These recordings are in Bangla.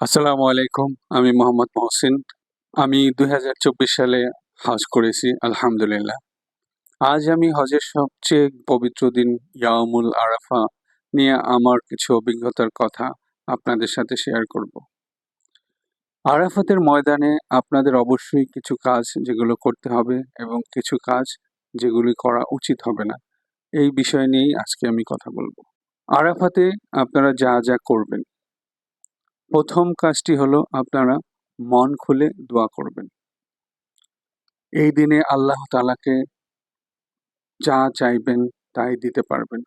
আসসালামু আলাইকুম, আমি মোহাম্মদ মহসিন। আমি দুই হাজার চব্বিশ সালে হজ করেছি, আলহামদুলিল্লাহ। আজ আমি হজের সবচেয়ে পবিত্র দিন ইয়ামুল আরাফা নিয়ে আমার কিছু অভিজ্ঞতার কথা আপনাদের সাথে শেয়ার করব। আরাফাতের ময়দানে আপনাদের অবশ্যই কিছু কাজ যেগুলো করতে হবে এবং কিছু কাজ যেগুলি করা উচিত হবে না। এই বিষয় নিয়েই আজকে আমি কথা বলব। আরাফাতে আপনারা যা যা করবেন প্রথম কাজটি হলো আপনারা মন খুলে দোয়া করবেন। এই দিনে আল্লাহ তালাকে যা চাইবেন তাই দিতে পারবেন।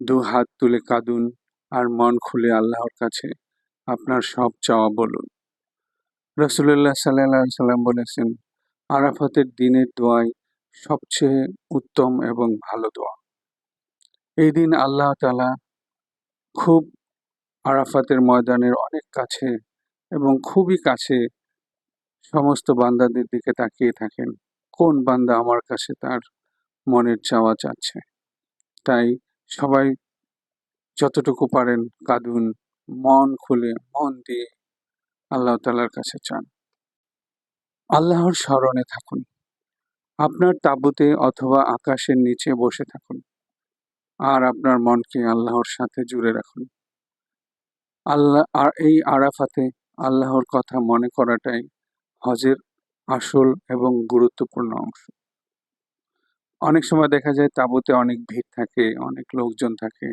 দু হাত তুলে কাঁদুন আর মন খুলে আল্লাহর কাছে আপনার সব চাওয়া বলুন। রসুল্লাহ সাল্লাহ সাল্লাম বলেছেন, আরাফাতের দিনের দোয়াই সবচেয়ে উত্তম এবং ভালো দোয়া। এই দিন আল্লাহ তালা খুব আরাফাতের ময়দানের অনেক কাছে এবং খুবই কাছে সমস্ত বান্দাদের দিকে তাকিয়ে থাকেন। কোন বান্দা আমার কাছে তার মনের চাওয়া চাচ্ছে? তাই সবাই যতটুকু পারেন কাঁদুন, মন খুলে, মন দিয়ে আল্লাহ তালার কাছে চান। আল্লাহর স্মরণে থাকুন। আপনার তাঁবুতে অথবা আকাশের নিচে বসে থাকুন। আর আপনার মনকে আল্লাহর সাথে জুড়ে রাখুন। আল্লাহ, আর এই আরাফাতে আল্লাহর কথা মনে করাটাই হজের আসল এবং গুরুত্বপূর্ণ অংশ। অনেক সময় দেখা যায় তাঁবুতে অনেক ভিড় থাকে, অনেক লোকজন থাকে।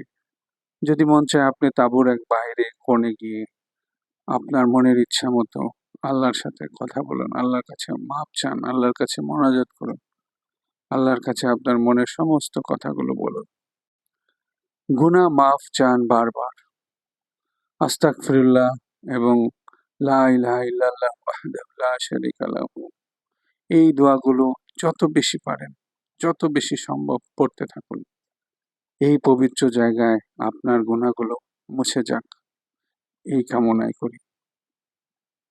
যদি মন চায় আপনি তাঁবুর এক বাইরে কোণে গিয়ে আপনার মনের ইচ্ছা মতো আল্লাহর সাথে কথা বলুন, আল্লাহর কাছে মাপ চান, আল্লাহর কাছে মনোজাত করুন, আল্লাহর কাছে আপনার মনের সমস্ত কথাগুলো বলুন। গুণা মাফ চান বারবার। আস্তাক ফিরুল্লাহ এবং লা ইলাহা ইল্লাল্লাহ ওয়াহদাহু লা এই দোয়াগুলো যত বেশি পারেন, যত বেশি সম্ভব পড়তে থাকুন। এই পবিত্র জায়গায় আপনার গুণাগুলো মুছে যাক। এই কামনায় করি।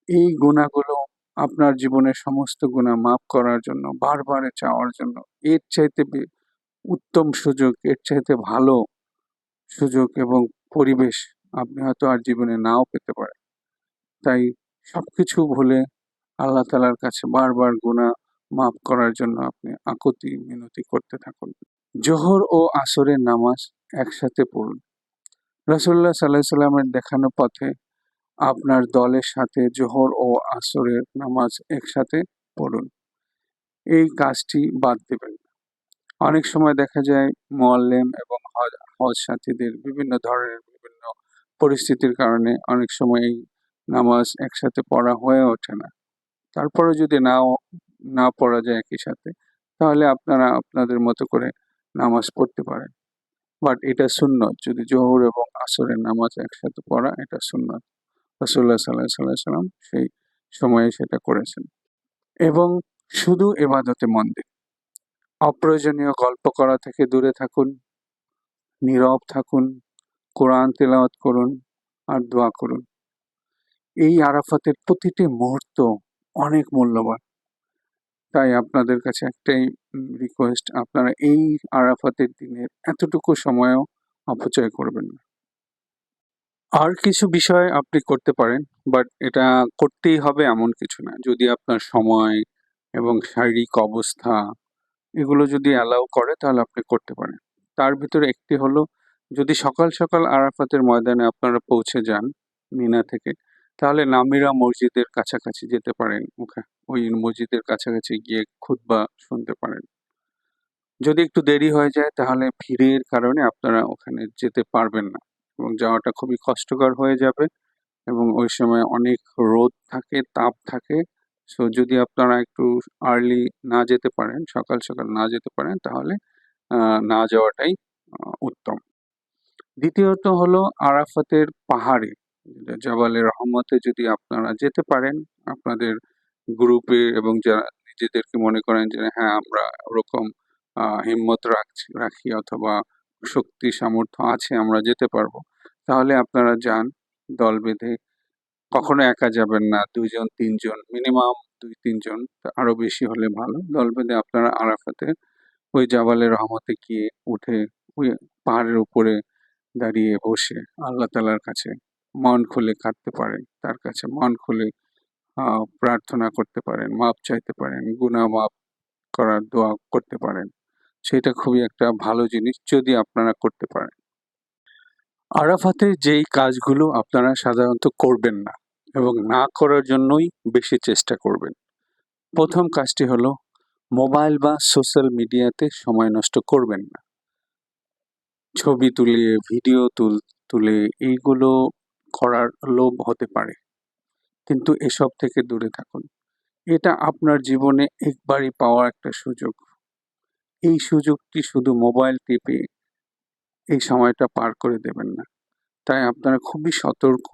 এই গুণাগুলো আপনার জীবনের সমস্ত গুণা মাফ করার জন্য, বারবারে চাওয়ার জন্য, এর চাইতে উত্তম সুযোগ, এর চাইতে ভালো সুযোগ এবং পরিবেশ আপনি হয়তো আর জীবনে নাও পেতে পারেন। তাই সবকিছু ভুলে আল্লাহ তালার কাছে বারবার গুণা মাফ করার জন্য আপনি আকুতি মিনতি করতে থাকুন। জোহর ও আসরের নামাজ একসাথে পড়ুন। রসুল্লাহ সাল্লাহ সাল্লামের দেখানো পথে আপনার দলের সাথে জোহর ও আসরের নামাজ একসাথে পড়ুন। এই কাজটি বাদ দেবেন অনেক সময় দেখা যায় মোয়াল্লেম এবং হজ সাথীদের বিভিন্ন ধরনের পরিস্থিতির কারণে অনেক সময় নামাজ একসাথে পড়া হয়ে ওঠে না। তারপরে যদি নাও, না পড়া যায় একই সাথে, তাহলে আপনারা আপনাদের মতো করে নামাজ পড়তে পারেন। বাট এটা সুন্নত। যদি জোহর এবং আসরের নামাজ একসাথে পড়া, এটা সুন্নত। রসুল্লাহ সাল্লাহ সাল্লাহ সাল্লাম সেই সময়ে সেটা করেছেন। এবং শুধু এবাদতে মন দিন। অপ্রয়োজনীয় গল্প করা থেকে দূরে থাকুন। নীরব থাকুন। কোরআন তেলাওয়াত করুন আর দোয়া করুন। এই আরাফাতের প্রতিটি মুহূর্ত অনেক মূল্যবান। তাই আপনাদের কাছে একটাই রিকোয়েস্ট আপনারা এই আরাফাতের দিনের এতটুকু সময়ও অপচয় করবেন না। আর কিছু বিষয় আপনি করতে পারেন বাট এটা করতেই হবে এমন কিছু না। যদি আপনার সময় এবং শারীরিক অবস্থা এগুলো যদি অ্যালাউ করে, তাহলে আপনি করতে পারেন। তার ভিতরে একটি হলো যদি সকাল সকাল আরাফাতের ময়দানে আপনারা পৌঁছে যান মিনা থেকে, তাহলে নামিরা মসজিদের কাছাকাছি যেতে পারেন ওখা, ওই মসজিদের কাছাকাছি গিয়ে খুতবা শুনতে পারেন। যদি একটু দেরি হয়ে যায়, তাহলে ভিড়ের কারণে আপনারা ওখানে যেতে পারবেন না এবং যাওয়াটা খুবই কষ্টকর হয়ে যাবে এবং ওই সময় অনেক রোদ থাকে, তাপ থাকে। সো, যদি আপনারা একটু আর্লি না যেতে পারেন, সকাল সকাল না যেতে পারেন, তাহলে না যাওয়াটাই উত্তম। দ্বিতীয়ত হলো আরাফাতের পাহাড়ে, জাবালে রহমতে যদি আপনারা যেতে পারেন, আপনাদের গ্রুপে এবং যারা নিজেদেরকে মনে করেন যে হ্যাঁ আমরা ওরকম হিম্মত রাখছি, রাখি অথবা শক্তি, সামর্থ্য আছে, আমরা যেতে পারব, তাহলে আপনারা যান, দল বেঁধে। কখনো একা যাবেন না, দুইজন, তিনজন, মিনিমাম দুই, তিনজন আরও বেশি হলে ভালো। দল বেঁধে আপনারা আরাফাতে ওই জাবালে রহমতে গিয়ে উঠে, ওই পাহাড়ের উপরে দাঁড়িয়ে বসে আল্লাহ তালার কাছে মন খুলে কাঁদতে পারেন, তার কাছে মন খুলে প্রার্থনা করতে পারেন, মাপ চাইতে পারেন, গুনাহ মাপ করার দোয়া করতে পারেন। সেটা খুবই একটা ভালো জিনিস যদি আপনারা করতে পারেন। আরাফাতে যেই কাজগুলো আপনারা সাধারণত করবেন না এবং না করার জন্যই বেশি চেষ্টা করবেন। প্রথম কাজটি হলো মোবাইল বা সোশ্যাল মিডিয়াতে সময় নষ্ট করবেন না। ছবি তুলে ভিডিও তুল, তুলে এইগুলো করার লোভ হতে পারে। কিন্তু এসব থেকে দূরে থাকুন। এটা আপনার জীবনে একবারই পাওয়া একটা সুযোগ। এই সুযোগটি শুধু মোবাইল টিপে এই সময়টা পার করে দেবেন না। তাই আপনারা খুবই সতর্ক,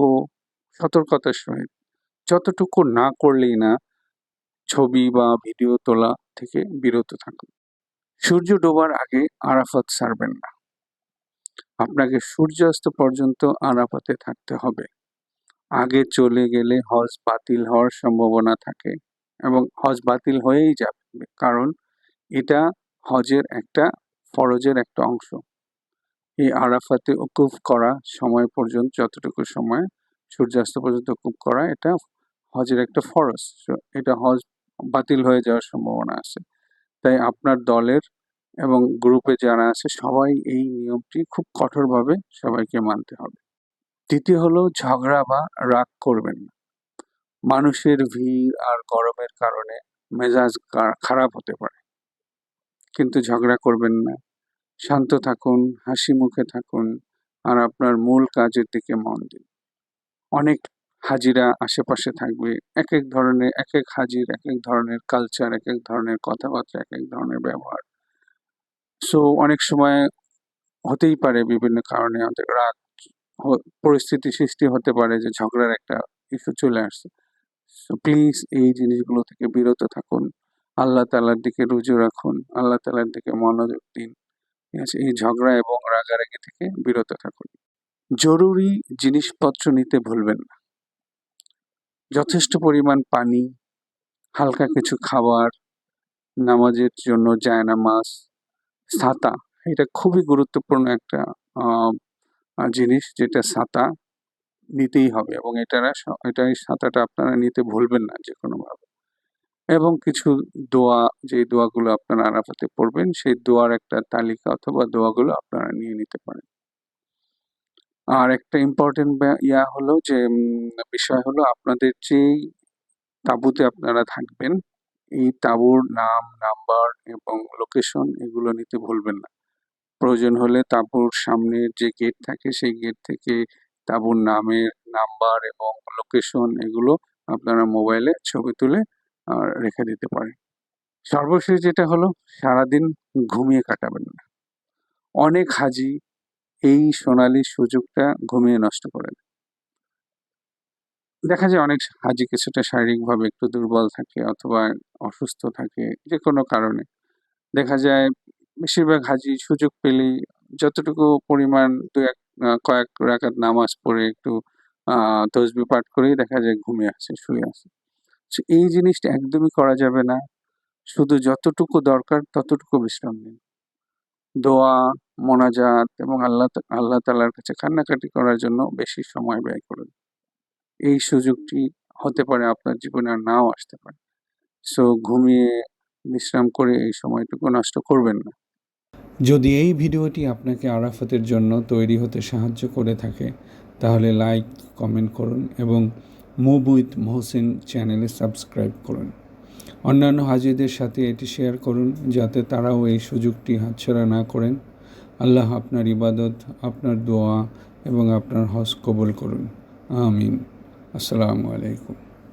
সতর্কতার সহিত যতটুকু না করলেই না ছবি বা ভিডিও তোলা থেকে বিরত থাকুন। সূর্য ডোবার আগে আরাফাত সারবেন না। আপনাকে সূর্যাস্ত পর্যন্ত আরাফাতে থাকতে হবে। আগে চলে গেলে হজ বাতিল হওয়ার সম্ভাবনা থাকে এবং হজ বাতিল হয়েই যাবে, কারণ এটা হজের একটা, ফরজের একটা অংশ। এই আরাফাতে উকুফ করা সময় পর্যন্ত, যতটুকু সময় সূর্যাস্ত পর্যন্ত উকুফ করা, এটা হজের একটা ফরজ। এটা হজ বাতিল হয়ে যাওয়ার সম্ভাবনা আছে। তাই আপনার দলের এবং গ্রুপে যারা আছে, সবাই এই নিয়মটি খুব কঠোরভাবে সবাইকে মানতে হবে। দ্বিতীয় হলো, ঝগড়া বা রাগ করবেন না। মানুষের ভিড় আর গরমের কারণে মেজাজ খারাপ হতে পারে। কিন্তু ঝগড়া করবেন না। শান্ত থাকুন, হাসি মুখে থাকুন আর আপনার মূল কাজের দিকে মন দিন। অনেক হাজিরা আশেপাশে থাকবে। এক এক ধরনের এক এক হাজির এক এক ধরনের কালচার এক এক ধরনের কথাবার্তা এক এক ধরনের ব্যবহার। সো অনেক সময় হতেই পারে বিভিন্ন কারণে আমাদের রাগ পরিস্থিতি সৃষ্টি হতে পারে যে ঝগড়ার একটা ইস্যু চলে আসছে। সো প্লিজ এই জিনিসগুলো থেকে বিরত থাকুন। আল্লাহ তালার দিকে রুজু রাখুন। আল্লাহ তালার দিকে মনোযোগ দিন। ঠিক আছে? এই ঝগড়া এবং রাগারাগি থেকে বিরত থাকুন। জরুরি জিনিসপত্র নিতে ভুলবেন না। যথেষ্ট পরিমাণ পানি, হালকা কিছু খাবার, নামাজের জন্য জায়নামাজ ছাতা এটা খুবই গুরুত্বপূর্ণ একটা জিনিস যেটা ছাতা নিতেই হবে এবং এটারা এই ছাতাটা আপনারা নিতে ভুলবেন না যে কোনোভাবে এবং কিছু দোয়া, যে দোয়াগুলো আপনারা আরাফাতে পড়বেন, সেই দোয়ার একটা তালিকা অথবা দোয়াগুলো আপনারা নিয়ে নিতে পারেন। আর একটা ইম্পর্টেন্ট ইয়া হলো যে বিষয় হলো আপনাদের যেই তাঁবুতে আপনারা থাকবেন এই তাঁবুর নাম, নাম্বার এবং লোকেশন এগুলো নিতে ভুলবেন না। প্রয়োজন হলে তাঁবুর সামনে যে গেট থাকে সেই গেট থেকে তাঁবুর নামের নাম্বার এবং লোকেশন এগুলো আপনারা মোবাইলে ছবি তুলে রেখে দিতে পারেন। সর্বশেষ যেটা হলো, সারাদিন ঘুমিয়ে কাটাবেন না। অনেক হাজি এই সোনালী সুযোগটা ঘুমিয়ে নষ্ট করে দেয়। দেখা যায় অনেক হাজি কিছুটা শারীরিকভাবে একটু দুর্বল থাকে অথবা অসুস্থ থাকে যে কোনো কারণে। দেখা যায় বেশিরভাগ হাজি সুযোগ পেলেই যতটুকু পরিমাণ দু এক কয়েক রাকাত নামাজ পড়ে একটু তসবি পাঠ করেই দেখা যায় ঘুমিয়ে আছে শুয়ে So, এই জিনিসটা একদমই করা যাবে না। শুধু যতটুকু দরকার ততটুকু বিশ্রাম নিন। দোয়া মোনাজাত এবং আল্লাহ আল্লাহ তালার কাছে কান্নাকাটি করার জন্য বেশি সময় ব্যয় করুন। এই সুযোগটি হতে পারে, আপনার জীবনে আর নাও আসতে পারে। সো ঘুমিয়ে বিশ্রাম করে এই সময়টুকু নষ্ট করবেন না। যদি এই ভিডিওটি আপনাকে আরাফাতের জন্য তৈরি হতে সাহায্য করে থাকে, তাহলে লাইক, কমেন্ট করুন এবং মুভ উইথ মহসিন চ্যানেলে সাবস্ক্রাইব করুন। অন্যান্য হাজিদের সাথে এটি শেয়ার করুন, যাতে তারাও এই সুযোগটি হাতছাড়া না করেন। আল্লাহ আপনার ইবাদত, আপনার দোয়া এবং আপনার হজ কবুল করুন। আমিন। আসসালামু আলাইকুম।